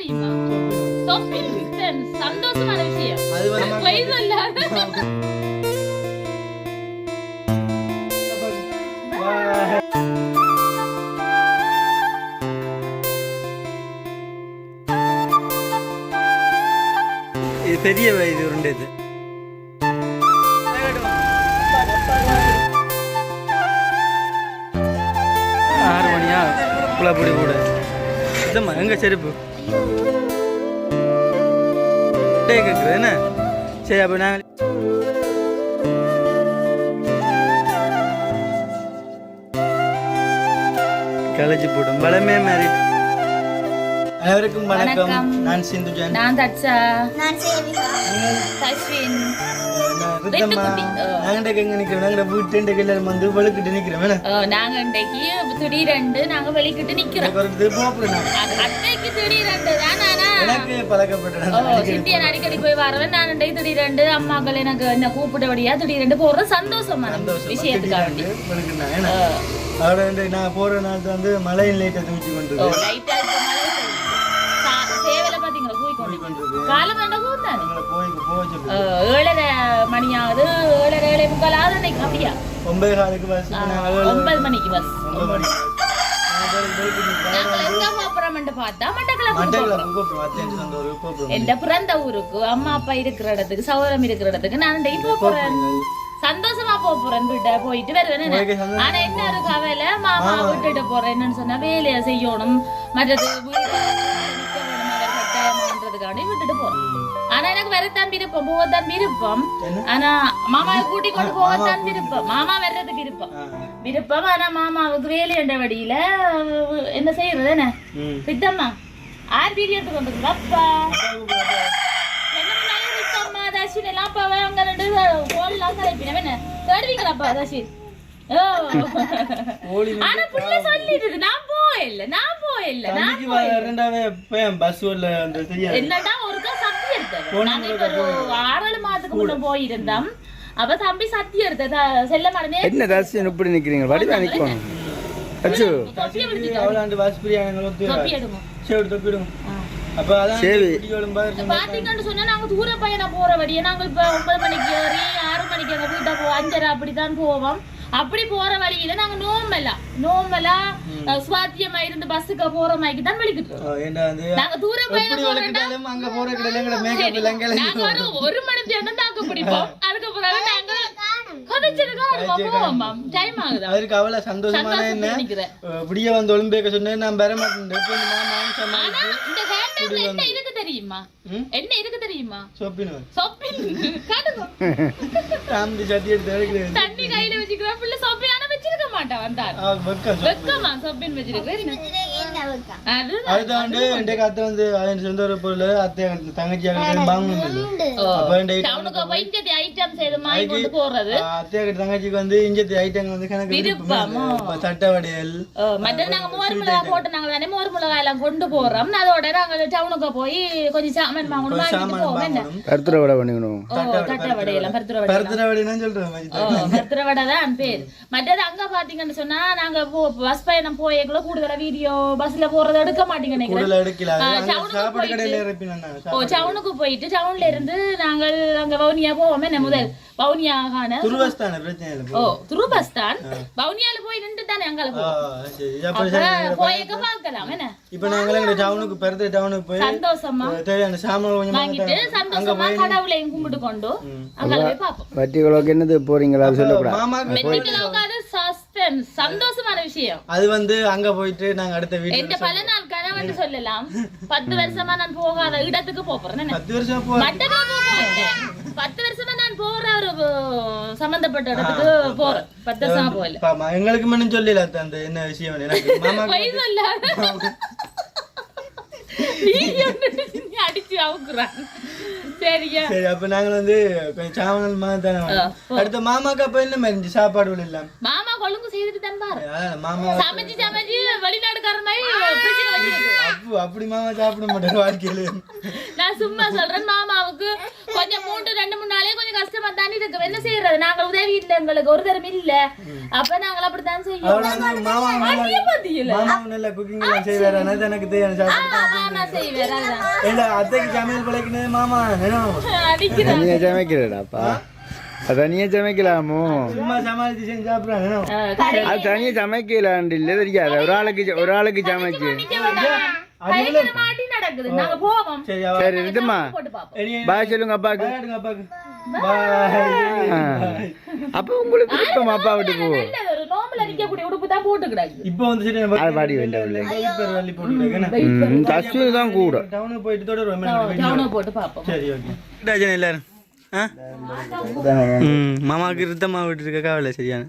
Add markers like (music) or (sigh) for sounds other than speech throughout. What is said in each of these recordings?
தெரியுமா? சந்தோஷமான விஷயம். சொல்லாத இது பெரிய இது உருண்டை இது. ஆறு மணியா? புலப்பொடி கூட. இதம்மா எங்க செருப்பு? கேட்குறது என்ன சரி அப்போ நாங்கள் கலைச்சி போட்டோம் பலமே மாதிரி அனைவருக்கும் வணக்கம். நான் சிந்து ஜான் நான் தட்சா. நான். நாங்கள்ட்ட எங்க நிக்கிறோம் நாங்கள்ட்ட வீட்டு எல்லாரும் வந்து வழுக்கிட்டு நிக்கிறோம் நாங்க இன்றைக்கு திடீரெண்டு நாங்க வெளிக்கிட்டு நிக்கிறோம். நான். அத்தைக்கு திடீரெண்டு தானா எனக்கு பழக்கப்பட்ட ஓ சித்தியன் அடிக்கடி போய் வரவன் நான் இன்றைக்கு திடீரெண்டு அம்மாக்கள் எனக்கு என்ன கூப்பிட்டபடியா திடீரெண்டு போற சந்தோஷமான விஷயத்துக்காக நான் போற நாள் வந்து மலையின் லைட்டை தூக்கி கொண்டு போக சொல்லு. அஹ், ஏழரை ஏழரை ஏழை முக்காலாவது அன்னைக்கு அப்படியா? ஒன்பது காலுக்கு பஸ் ஒன்பது மணிக்கு பஸ் ஒன்பது மணிக்கு பிறந்த ஊருக்கு? அம்மா அப்பா இருக்கிற இடத்துக்கு சௌரம் இருக்கிற இடத்துக்கு. நான் போக போறேன். சந்தோஷமா போறேன் வீட்டை போயிட்டு வருவேன். ஆனா என்ன ஒரு கவலை? மாமா. விட்டுட்டு போறேன் என்னன்னு சொன்னா வேலையை செய்யணும். மற்றது வீடு நிக்க வேணும் அவர் விட்டுட்டு ஆனா எனக்கு வரத்தான் விருப்பம் போகத்தான் விருப்பம் ஆனா மாமாவை கூட்டி கொண்டு போகத்தான் விருப்பம் மாமா வர்றதுக்கு விருப்பம் விருப்பம் ஆனா மாமாவுக்கு வேலை என்ற வழியில என்ன செய்யறது என்ன? ம். சித்தம்மா ஆர் எடுத்து கொண்டு அப்பா. தர்ஷின் எல்லாம் அப்பா அங்க ரெண்டு போன்லாம் கலைப்பினவன் என்ன? தேடுவீங்களாப்பா தர்ஷின் ஆனா புள்ள சொல்லிடுது நான் போயில்ல நான் போயில்ல நான் ரெண்டாவே பஸ் வரல அந்த தெரியாது. என்னடா ஒருக்கா சத்தி எடுத்தது நாங்க இப்ப ஒரு ஆறு ஏழு மாதத்துக்கு முன்ன போயிருந்தோம். அவ தம்பி சத்தி எடுத்தது. செல்ல மாடனே என்ன தர்ஷன் இப்படி நிக்கிறீங்க? வடிவா நிக்கணும். அச்சு. தொப்பியை விழுந்துட்டு அவ்வளோ பஸ் பிரியாணி ஒத்து தொப்பி எடுங்க சரி. அப்ப அதான் சரி. பாத்தீங்கன்னு சொன்னா நாங்க தூர பயணம் போற வழியே நாங்க இப்ப ஒன்பது மணிக்கு ஏறி ஆறு மணிக்கு எங்க வீட்டை போ அஞ்சரை அப்படித்தான் போவோம். அப்படி போற வழியில நாங்க நோம்பலா நோம்பலா சுவாத்தியமா இருந்து பஸ்ஸுக்கு போற மாதிரி தான் வந்து நாங்க தூர பயணம் அங்க போற நாங்க ஒரு ஒரு மணி நேரம் தாக்கு பிடிப்போம். (laughs) அதுக்கப்புறம் நாங்க அதற்கு அவ்வளவு சந்தோஷமான என்ன? விடிய வந்து ஒலிம்பியக்க சொன்னேன் நான் பெற மாட்டேன். தெரியுமா? என்ன இருக்கு தெரியுமா? சொப்பின். சட்டி எடுத்து தண்ணி கையில வச்சுக்கிற பிள்ளை சொப்பின் ஆனா வச்சிருக்க மாட்டான் வந்தார் வெக்கம்? சொப்பின் அடுத்த வந்து என் அத்தை வந்து அவன் சொந்த ஒரு பொருள் அத்தை தங்கச்சியாக வாங்கணும் போய் தங்கச்சிக்கு வந்து இஞ்சத்தி வந்து கணக்கு வடையல் மற்ற நாங்க மோர் மிளகா போட்டு நாங்க தானே மோர் மிளகாய் எல்லாம் கொண்டு போறோம் அதோட நாங்க டவுனுக்கு போய் கொஞ்சம் சாமான் வாங்கணும் வாங்கிட்டு சாமான் போவோம் என்ன? வாங்கணும் கருத்துரை விட பண்ணிக்கணும். ஓ தட்டை வடையெல்லாம் பருத்துற வடை பருத்திர வடைன்னு சொல்றேன் வடை. தான் பேர். மற்றது அங்க பாத்தீங்கன்னு சொன்னா நாங்க பஸ் பயணம் போயக்குள்ள கூடுதலா வீடியோ பஸ்ல போறது எடுக்க மாட்டீங்க சாப்பாடு போயிட்டு- டவுன்ல இருந்து நாங்கள் அங்க வவுனியா போவோம் முதல். வவுனியா இல்லை ஓ துரு பஸ் தான் வவுனியால போய் நின்று தானே அங்கால ஆ, போவோம். சரி அப்ப அப்ப போயக்க பார்க்கலாம். என்ன? இப்ப நாங்க எங்க டவுனுக்கு பெருத்த டவுனுக்கு போய் சந்தோஷமா? அஹ், தேவையான சாமான் கொஞ்சம் வாங்கிட்டு சந்தோஷமா கடவுளையும் கும்பிட்டு கொண்டு அங்கால போய் பார்ப்போம். வட்டி கிலோக்கு என்னது போறீங்களா? சொல்லக்கூடாது அது சஸ்பென்ஸ் சந்தோஷமான விஷயம். அது வந்து அங்க போயிட்டு நாங்க அடுத்த வீட்டுல எந்த பல நாள் கனவுன்னு சொல்லலாம். பத்து வருஷமா நான் போகாத இடத்துக்கு போறேன் பத்து வருஷம் போறேன். பத்து வருஷமா நான் போற ஒரு சம்பந்தப்பட்ட இடத்துக்கு போறேன். பத்து வருஷமா போகல. எங்களுக்கு மட்டும் சொல்லல அந்த என்ன விஷயம் எனக்கு (laughs) பொய் நீ அடிச்சு அவுக்குறான். சரியா? சரி அப்ப நாங்கள் வந்து கொஞ்சம் சாவனல் மாதிரி தானே வேணும். அடுத்த மாமாக்கு அப்ப என்ன மாதிரி சாப்பாடு இல்லை மாமா கொழுங்கு செய்துட்டு தான் பாரு. மாமா சமைச்சு சமைச்சு வெளிநாடுக்கார மாதிரி அப்பு அப்படி மாமா சாப்பிட மாட்டாரு வாழ்க்கையில. நான் சும்மா சொல்றேன் மாமாவுக்கு கொஞ்சம் மூன்று ரெண்டு மூணு நாளே கொஞ்சம் கஷ்டமா தானே இருக்கு. என்ன செய்யறது? நாங்க உதவி இல்ல எங்களுக்கு ஒரு தரம் இல்ல. அப்ப நாங்கள் அப்படித்தான் வந்து மாமா மாமா நல்லா குக்கிங் எல்லாம் செய்வாரு. எனக்கு தெரியும். ஏண்டா அத்தைக்கு சமையல் பழக்கினது மாமா தனியா சமைக்கிறடாப்பா தனியா சமைக்கலாமோ? அது தனியா சமைக்கலான்னு இல்லை தெரியாது ஒரு ஆளுக்கு ஒரு ஆளுக்கு சமைச்சு. கையில மாட்டி நடக்குது. நாங்க போவோம். சரி இதுமா பாய் சொல்லுங்க அப்பாக்கு. அப்ப உங்களுக்கு விருப்பம் அப்பா விட்டு போ. உடுப்பு தான் போட்டுக்கிறாங்க இப்போ வந்து சரி அது பாடி வேண்டாம் இல்லை பேர் வள்ளி போட்டுருக்கேன் ம் கஷ்டம் தான் கூட. டவுனுக்கு போயிட்டு தொடருவோம் கவன போட்டு பாப்போம். சரி ஓகே ராஜன் எல்லாரும்? ஆ? ம் மாமாவுக்கு ரித்தம்மா விட்டு இருக்க கவலை சரியான.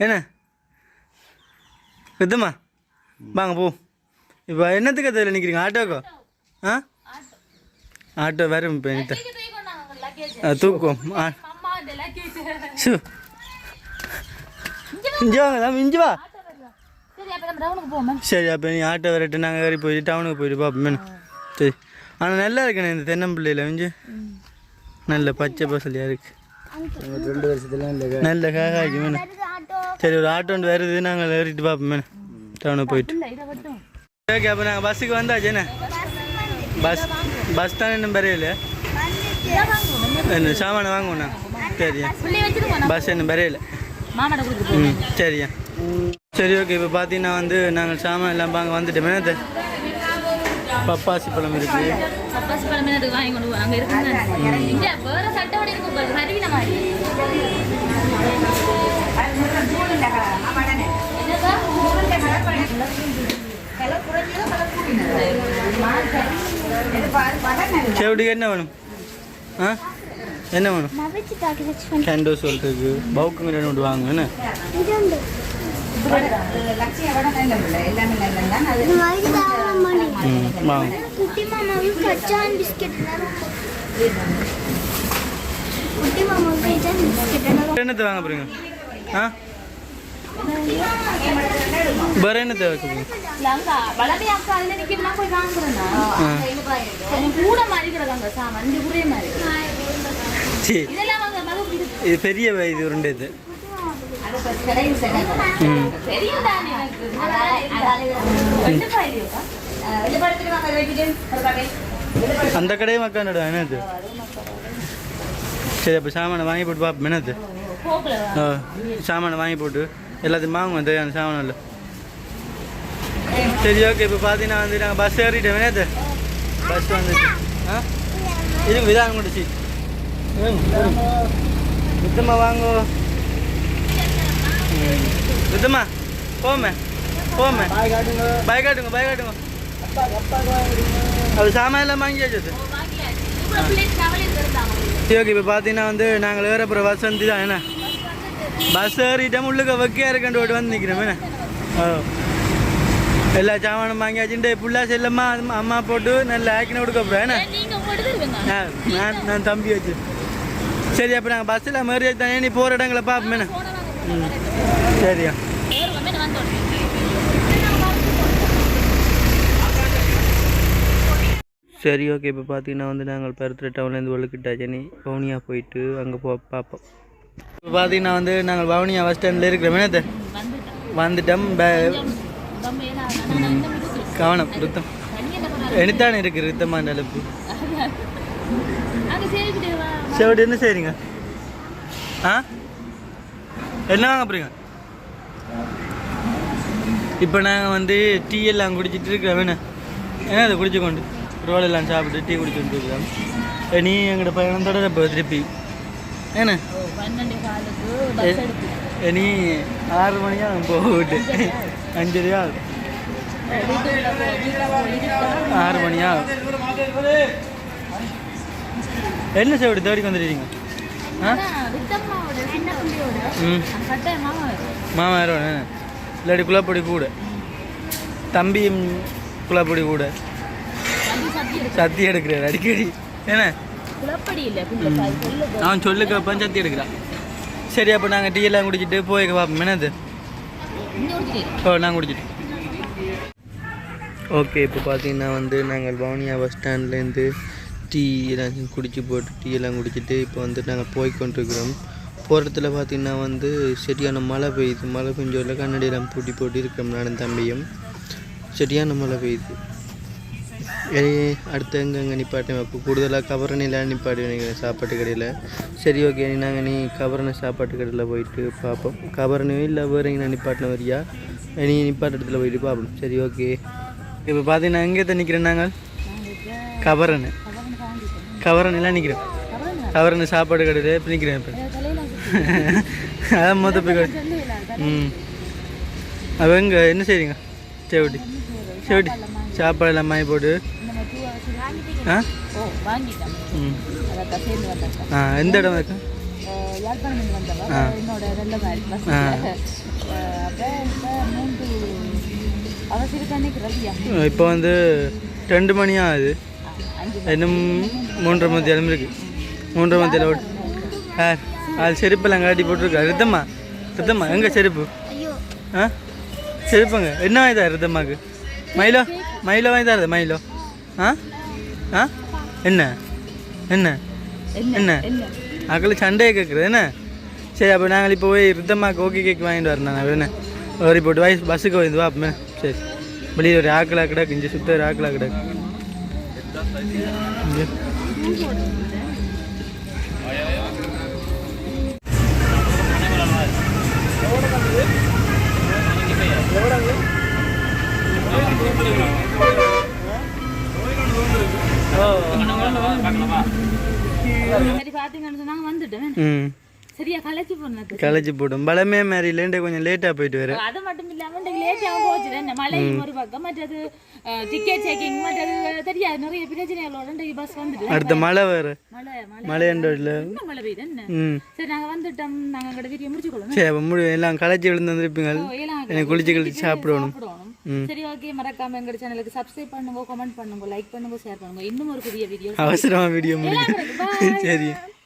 என்ன? ரித்தம்மா வாங்க போ. இப்போ என்னத்துக்கு அதில் நிற்கிறீங்க ஆட்டோக்கோ? ஆ? ஆட்டோ வேற இப்போ நித்த தூக்கம் ஆ சு இஞ்சி வாங்க தான் இஞ்சி வா சரி அப்ப சரி நீ ஆட்டோ வரட்டு நாங்கள் ஏறி போயிட்டு டவுனுக்கு போயிட்டு பார்ப்போம் சரி. ஆனால் நல்லா இருக்குண்ணே இந்த தென்னம்பிள்ளையில் இஞ்சி. நல்ல பச்சை பசலியாக இருக்கு. ரெண்டு வருஷத்துல நல்ல காக்காய்க்கு வேணும் சரி ஒரு ஆட்டோ ஒன்று வருது நாங்கள் ஏறிட்டு பார்ப்போம் டவுனுக்கு போயிட்டு. ஓகே அப்போ நாங்கள் பஸ்ஸுக்கு வந்தாச்சு என்ன? பஸ் பஸ் தான் இன்னும் பெரியல சாமானை வாங்குவோம் நாங்கள் வச்சிருக்கோம் பஸ் இன்னும் பெரியல மாமாட்ட கொடுத்துட்டு ம் சரியா. சரி ஓகே. இப்போ பார்த்தீங்கன்னா வந்து நாங்கள் சாமான் எல்லாம் வாங்க வந்துட்டோம். என்னது? பப்பாசி பழம் இருக்குது பப்பாசி பழம் எனக்கு வாங்கி கொண்டு. அங்க இருக்குங்க. இங்க வேற சட்டை இருக்கு பாரு கருவின மாதிரி? செவடிக்கு என்ன வேணும்? ஆ? என்ன வேணும்? கேண்டோ சொல்றதுக்கு பவுக்குங்க ரெண்டு ஒன்று வாங்க என்ன? என்னத்தை வாங்க போறீங்க? ஆ? வளமை அக்கா அதுல மகன் இது பெரிய இது உண்டு இது. அந்த கடையே மக்காண்டா என்னது? சரி அப்போ சாமானை வாங்கி போட்டு பார்ப்போம் என்னது? சாமானை வாங்கி போட்டு. எல்லாத்தையும் வாங்குவோம் தேவையான சாமான் இல்லை. சரி ஓகே இப்போ பார்த்தீங்கன்னா வந்து நாங்கள் பஸ் ஏறிட்டோம் என்னது? பஸ் வந்துச்சு ஆ? இருங்க விதான் கூட சீட் சுத்தமாக வாங்கோ. சுத்தமா போமே போமே பாய் காட்டுங்க பாய் காட்டுங்க. அது சாமான் எல்லாம் வாங்கியாச்சு ஓகே இப்போ பார்த்தீங்கன்னா வந்து நாங்கள் வேற அப்புறம் பஸ் வந்து தான் என்ன? பஸ் ஏறிட்டோம் உள்ளுக்க வைக்கையா இருக்கண்டு ஓட்டு வந்து நிற்கிறோம் என்ன? ஓ. எல்லா சாமானும் வாங்கியாச்சுட்டு புள்ளா செல்லம்மா அம்மா- போட்டு நல்ல ஆக்கின கொடுக்க போகிறேன் நான் நான் தம்பி வச்சு சரி அப்போ நாங்கள் பஸ்ஸில் மாதிரி தானே நீ போகிற இடங்களை பார்ப்போம் ம். சரியா? சரி ஓகே இப்போ பார்த்தீங்கன்னா வந்து நாங்கள் பருத்துற டவுன்லேருந்து ஒழுக்கிட்டாச்சனி பவுனியா போயிட்டு அங்கே போ பார்ப்போம். இப்போ பார்த்தீங்கன்னா வந்து நாங்கள் பவுனியா பஸ் ஸ்டாண்டில் இருக்கிறோம் என்னது? வந்துட்டோம். கவனம் ருத்தம். எனத்தானே இருக்குது ருத்தமான அளப்பு செவடி என்ன செய்றீங்க? ஆ? என்ன வாங்க போறீங்க? இப்போ நாங்கள் வந்து டீ எல்லாம் குடிச்சிட்டு இருக்கிறோம் வேணும் ஏன்னா அதை குடிச்சு கொண்டு? ரோல் எல்லாம் சாப்பிட்டு டீ குடிச்சுட்டு இருக்கிறோம் நீ எங்களோட பயணம் தொடர இப்போ திருப்பி. என்ன நீ ஆறு மணியா போகுது அஞ்சரையா ஆறு மணியா என்ன செவடி தேடிக்கு வந்துடுறீங்க ஆ? ம். மாமா யாரும் இல்லாட்டி குழாப்பொடி கூட தம்பியும் குழாப்பொடி கூட சத்தி எடுக்கிறார் அடிக்கடி. என்ன? குழப்படி இல்லை அவன் சத்தி எடுக்கிறான் சரி அப்போ நாங்கள் டீ எல்லாம் குடிச்சிட்டு போய் பார்ப்போம் என்னது? ஓ நான் குடிச்சிட்டு. ஓகே இப்போ பார்த்தீங்கன்னா வந்து நாங்கள் பவுனியா பஸ் ஸ்டாண்ட்லேருந்து டீ எல்லாம் குடிச்சு போட்டு டீ எல்லாம் குடிச்சிட்டு இப்போ வந்து நாங்கள் போய் கொண்டிருக்கிறோம். போகிறதுல பார்த்தீங்கன்னா வந்து சரியான மழை பெய்யுது. மழை பெஞ்சோட கண்ணாடியெல்லாம் பூட்டி போட்டு இருக்கிறோம் நானும் தம்பியும். சரியான மழை பெய்யுது. அடுத்து எங்கே எங்கே நிப்பாட்டேன் அப்போ கூடுதலாக கபரணிலாம் நிப்பாட்டி நினைக்கிறேன் சாப்பாட்டு கடையில். சரி ஓகே நாங்கள் நீ கபரணை சாப்பாட்டு கடையில் போயிட்டு பார்ப்போம். கபரணையும் இல்லை வேறு எங்கே நிப்பாட்டின வரியா? நீ நிப்பாட்ட இடத்துல போயிட்டு பார்ப்போம். சரி ஓகே. இப்போ பார்த்தீங்கன்னா எங்கே நிற்கிறேன் நாங்கள்? கபரணை கபரணைலாம் நிற்கிறேன் கவரன் சாப்பாடு கடையில் இப்போ நிற்கிறேன் இப்போ. அதான் மொத்த போய் கடை. ம். அப்போ எங்கே என்ன செய்றீங்க? செவட்டி. செவட்டி. சாப்பாடு எல்லாம் மாய் போட்டு. ஆ? ம். ஆ எந்த இடம் இருக்கு? ஆ. ஆ. இப்போ வந்து ரெண்டு மணி ஆகுது. இன்னும் மூன்றரை மணி நேரம் இருக்கு. மூன்றரை மணி நேரம் ஓடு ஆ அது செருப்பெல்லாம் காட்டி போட்டிருக்கா ரித்தம்மா ரித்தம்மா எங்கே செருப்பு? ஆ? செருப்புங்க. என்ன வாங்கி தர ரித்தம்மாக்கு மயிலோ? மயிலோ வாங்கி தரது மயிலோ? ஆ? ஆ? என்ன? என்ன? என்ன? அக்களை சண்டையை கேட்குறது என்ன? சரி அப்போ நாங்கள் இப்போ போய் ரித்தம்மாக்கு ஓகே கேக் வாங்கிட்டு வரேன் நான் என்ன? ஒரு போட்டு வயசு பஸ்ஸுக்கு வந்து வாப்பமே சரி. வெளியில் ஒரு ஆக்கலா கிடக்கு இங்கே சுத்த ஒரு ஆக்கலா கிடக்கு. இங்கே. போனது களைச்சி போடும். பலமே மேரிலேண்டே கொஞ்சம் லேட்டாக போயிட்டு வர. அது மட்டும் இல்லாம இன்றைக்கு லேட்டாக போச்சு. என்ன மழையும் ஒரு பக்கம் மற்றது டிக்கெட் செக்கிங் மற்றது தெரியாது. நிறைய பிரச்சனைகளோட பஸ் வந்துட்டு அடுத்த மழை வேறு. மழை மழை இன்னும் மழை பெய்யுது? சரி நாங்க வந்துட்டோம். நாங்க எங்கட வீடியோ முடிச்சுக்கொள்ளணும் சரி அப்போ முடி எல்லாம் களைச்சி விழுந்து வந்துருப்பீங்க. எனக்கு குளிச்சு குளிச்சு சாப்பிடணும். சரி ஓகே மறக்காம எங்க சேனலுக்கு சப்ஸ்கிரைப் பண்ணுங்க கமெண்ட் பண்ணுங்க லைக் பண்ணுங்க ஷேர் பண்ணுங்க. இன்னும் ஒரு புதிய வீடியோ அவசரமாக வீடியோ முடியும் சரி.